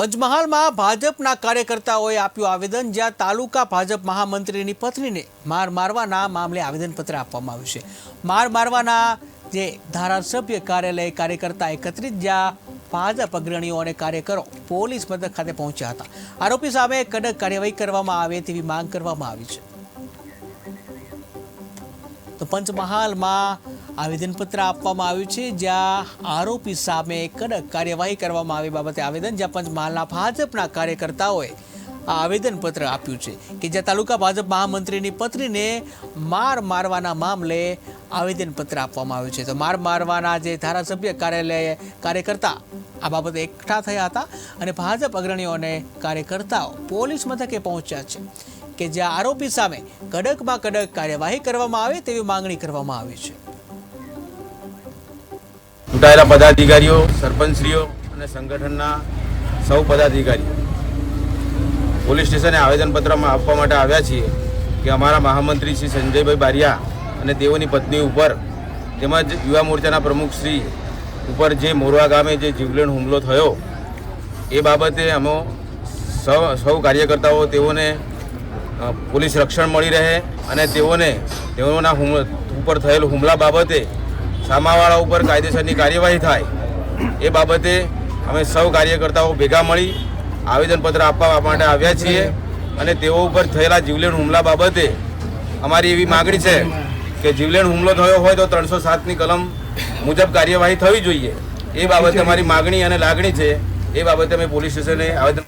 પંચમહાલમાં ભાજપના કાર્યકર્તાઓએ આપ્યું આવેદન, જ્યાં તાલુકા ભાજપ મહામંત્રીની પત્નીને માર મારવાના મામલે આવેદનપત્ર આપવામાં આવ્યું છે. માર મારવાના જે ધારાસભ્ય કાર્યાલય કાર્યકર્તા એકત્રિત, જ્યાં ભાજપ અગ્રણીઓ અને કાર્યકરો પોલીસ મથક ખાતે પહોંચ્યા હતા. આરોપી સામે કડક કાર્યવાહી કરવામાં આવે તેવી માંગ કરવામાં આવી છે. પંચમહાલમાં આવેદનપત્ર આપવામાં આવ્યું છે, જ્યાં આરોપી સામે કડક કાર્યવાહી કરવામાં આવી બાબતે આવેદન, જ્યાં પંચમહાલના ભાજપના કાર્યકર્તાઓએ આ આવેદનપત્ર આપ્યું છે કે જ્યાં તાલુકા ભાજપ મહામંત્રીની પત્નીને માર મારવાના મામલે આવેદનપત્ર આપવામાં આવ્યું છે. તો માર મારવાના જે ધારાસભ્ય કાર્યાલય કાર્યકર્તા આ બાબતે એકઠા થયા હતા અને ભાજપ અગ્રણીઓ અને કાર્યકર્તાઓ પોલીસ મથકે પહોંચ્યા છે. કે જ્યાં આરોપી સામે કડકમાં કડક કાર્યવાહી કરવામાં આવે તેવી માંગણી કરવામાં આવી છે. ચૂંટાયેલા પદાધિકારીઓ, સરપંચશ્રીઓ અને સંગઠનના સૌ પદાધિકારીઓ પોલીસ સ્ટેશને આવેદનપત્રમાં આપવા માટે આવ્યા છીએ કે અમારા મહામંત્રી શ્રી સંજયભાઈ બારિયા અને તેઓની પત્ની ઉપર તેમજ યુવા મોરચાના પ્રમુખ શ્રી ઉપર જે મોરવા ગામે જે જીવલેણ હુમલો થયો, એ બાબતે અમે સૌ સૌ કાર્યકર્તાઓ તેઓને પોલીસ રક્ષણ મળી રહે અને તેઓને, તેઓના ઉપર થયેલ હુમલા બાબતે સામાવાળા ઉપર કાયદેસરની કાર્યવાહી થાય, એ બાબતે અમે સૌ કાર્યકર્તાઓ ભેગા મળી આવેદનપત્ર આપવા માટે આવ્યા છીએ અને તેઓ ઉપર થયેલા જીવલેણ હુમલા બાબતે અમારી એવી માગણી છે કે જીવલેણ હુમલો થયો હોય તો ત્રણસો સાતની કલમ મુજબ કાર્યવાહી થવી જોઈએ. એ બાબતે અમારી માગણી અને લાગણી છે. એ બાબતે અમે પોલીસ સ્ટેશને આવેદન